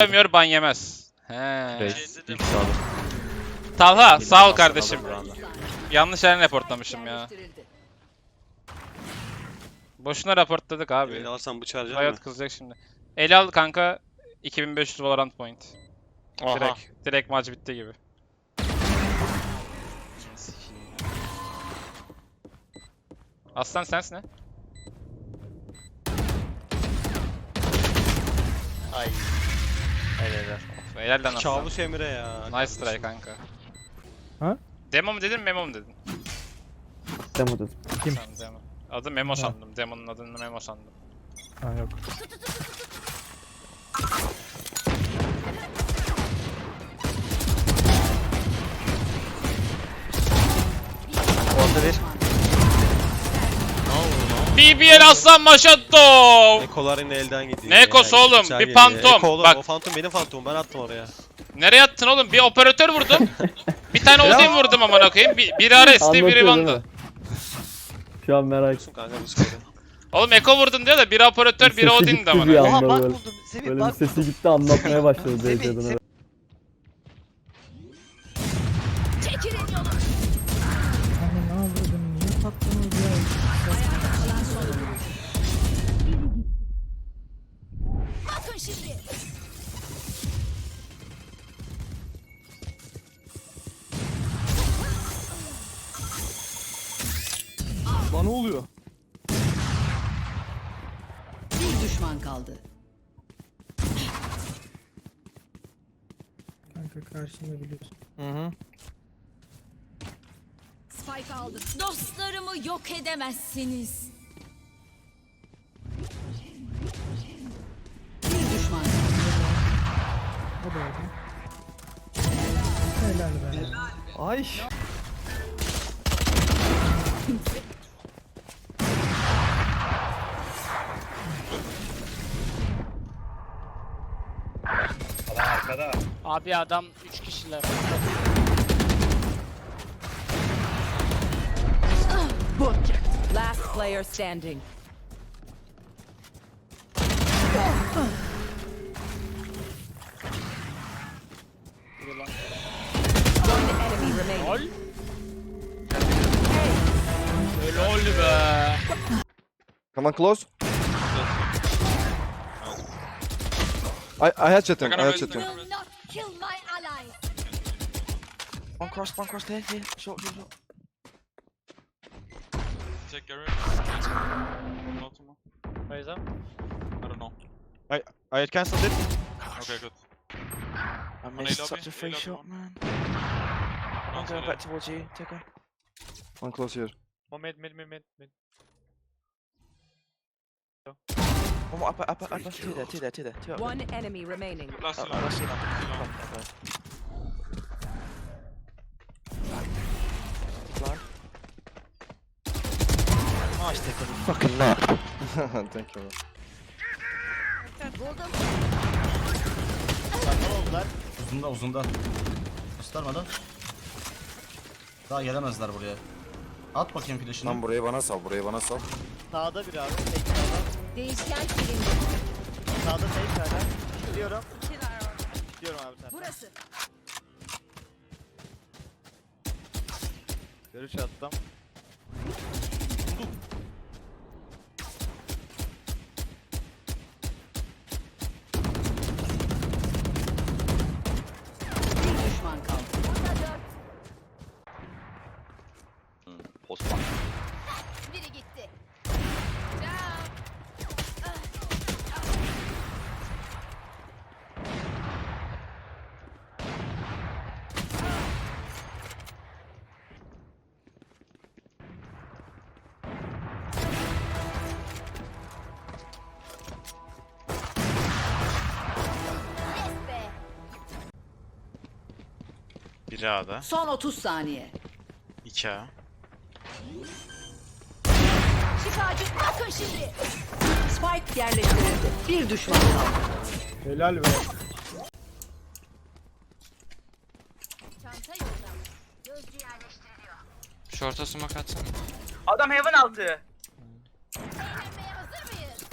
Demiyor ban yemez. He. Reis ilk sağda. Talha sağ ol kardeşim. Yanlış yerine raportlamışım ya. Boşuna raportladık abi. Beni alsam bıçağı harcar mı? Riot kızacak şimdi. Ele al kanka 2500 Valorant point. Oha. Direkt, direkt maç bitti gibi. Aslan sensin ne? Ay. Helal. Helal lan aslan. Kabus Emre ya. Nice try kanka. Ha? Demo mu dedin memo mu dedin? Demo dedim. Kim? Tamam demo. Adı memo sandım. Demo'nun adını memo sandım. Ha yok. Orada bir. BBL aslan maşatto. Ekolar yine elden gidiyor. Ne ekosu ya, oğlum? bıçağı Bir geliyor. fantom. Eko oğlum, Bak. O fantom benim fantomum ben attım oraya. Nereye attın oğlum? Bir operatör vurdum. bir tane Odin vurdum amına koyayım. Bir, biri Ares'ti, biri Van'dı. Şu an merak Olsun kanka bu skoru. Oğlum Eko vurdun diyor da biri operatör, biri Odin'di amına Oha bak buldum. Semih Böyle bir bak sesi buldum. gitti anlatmaya başladı Semih, DC'den. Bana oluyor. Bir düşman kaldı. Kanka karşında biliyorsun. Hı hı. Spike aldım. Dostlarımı yok edemezsiniz. Bir düşman kaldı. O da öyle. Helal be. Ay. Abi adam 3 kişiler. Last player standing. One enemy remaining. Lol. Lol be. Come on, close. I I headshot him. I headshot him. Will not kill my allies. One cross, one cross there, here. Short, short, short. Too much. Where is that? I don't know. I had cancelled it. Okay, good. I missed such a free shot, one. man. I'm going back towards you. Take her. One close here. One mid, mid, mid, mid, mid. One more upper, upper, upper. Two there, two there, two there. Two. One enemy remaining. Last two. that's it. Still on. Up, up, up. Fly. Nice take on fucking nut. Thank you. Buldum. Uzunda uzunda. Göstermeden. Daha gelemezler buraya. At bakayım flash'ını. Lan burayı bana sal, burayı bana sal. Sağda bir abi. Tek. Değişken silindi. Sağda tek hala. Gidiyorum. Gidiyorum abi sen. Burası. Görüş attım. Bir düşman kaldı. Osman. Biri Biri A'da. Son 30 saniye. 2 A. Şifacı bakın şimdi. Spike yerleştirildi. Bir düşman kaldı. Helal be. Çanta yolda. Gözcü yerleştiriliyor. Short'a smoke atsana. Adam heaven altı. Eğlenmeye hazır mıyız?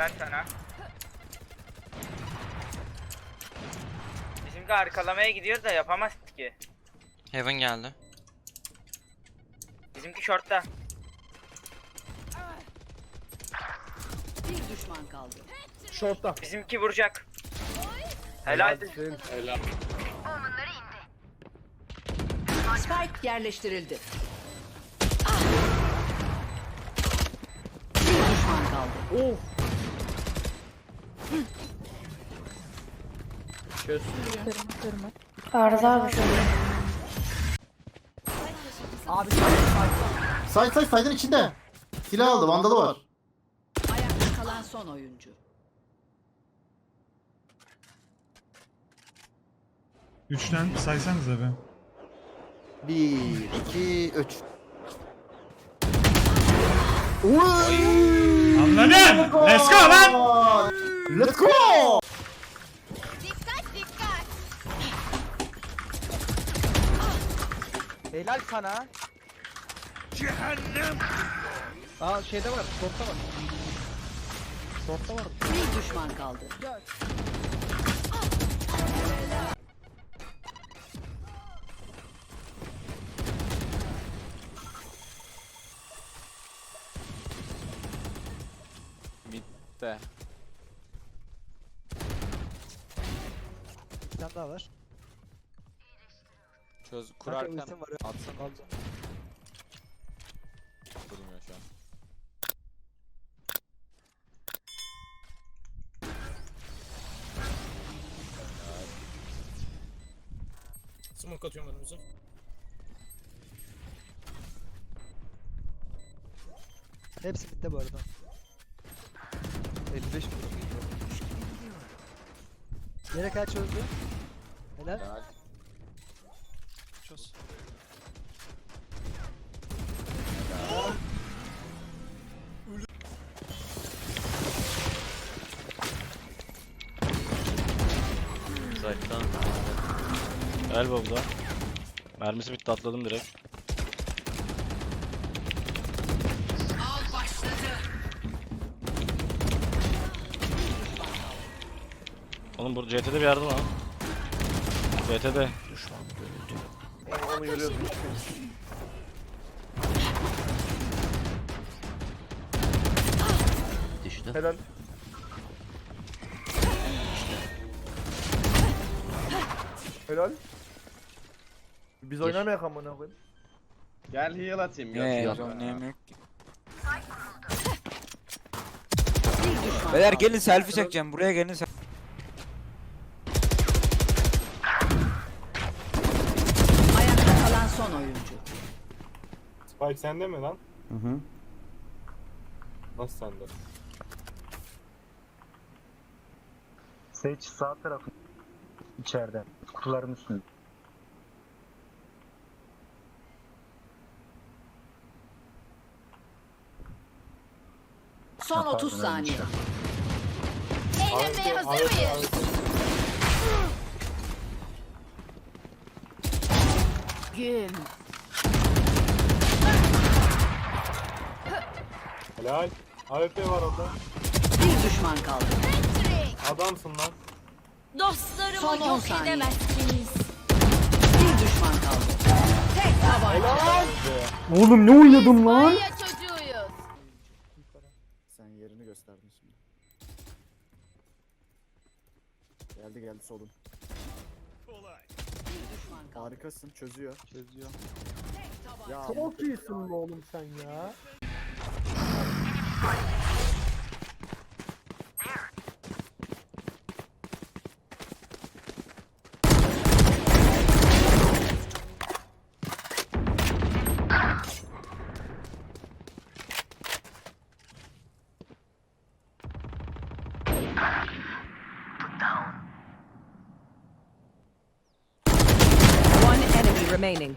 Helal sana. Bizimki arkalamaya gidiyor da yapamaz ki. Heaven geldi. Bizimki shortta. Bir düşman kaldı. Short'ta. Bizimki vuracak. Helal. Spike yerleştirildi. Bir düşman kaldı. Of. Say say saydın içinde. Silah aldı, vandalı var. Ayakta kalan son oyuncu. Üçten saysanıza be. 1, 2, 3. Anladın? Let's go lan. Let's go! Dikkat dikkat. Helal sana. Aa şeyde var. Short'ta var. Short'ta var. Bir düşman kaldı. Mid'de. Tane daha var. Çöz kurarken atsan alacağım. Durmuyor şu an. Smoke atıyorum önümüze. Hepsi bitti bu arada. 55 Yere kaç öldü? Helal. Helal. Çöz. Gel baba. Mermisi bitti atladım direkt. Oğlum burada CT'de bir yardım al. CT'de. Onu görüyorum. Helal. Helal. Biz oynamayak amına koyayım. Gel heal atayım. Ne? Oynayamıyor. Bir düşman Beyler gelin selfie çekeceğim. Buraya gelin. selfie- Spike sende mi lan? Hı hı. Nasıl sende? Sage sağ tarafı. içeride. Kutuların üstünde. Son 30 saniye. Eğlenmeye hazır mıyız? Güm. Helal. AWP var orada. Bir düşman kaldı. Adamsın lan. Dostlarımı Son on yok saniye. edemezsiniz. Bir düşman kaldı. Tek tabanca. Oğlum ne oynadım lan? Çocuğuyuz. Sen yerini gösterdin şimdi. Geldi geldi solun. Bir düşman kaldı. Harikasın çözüyor. Çözüyor. Ya Çok iyisin be oğlum sen ya. Remaining.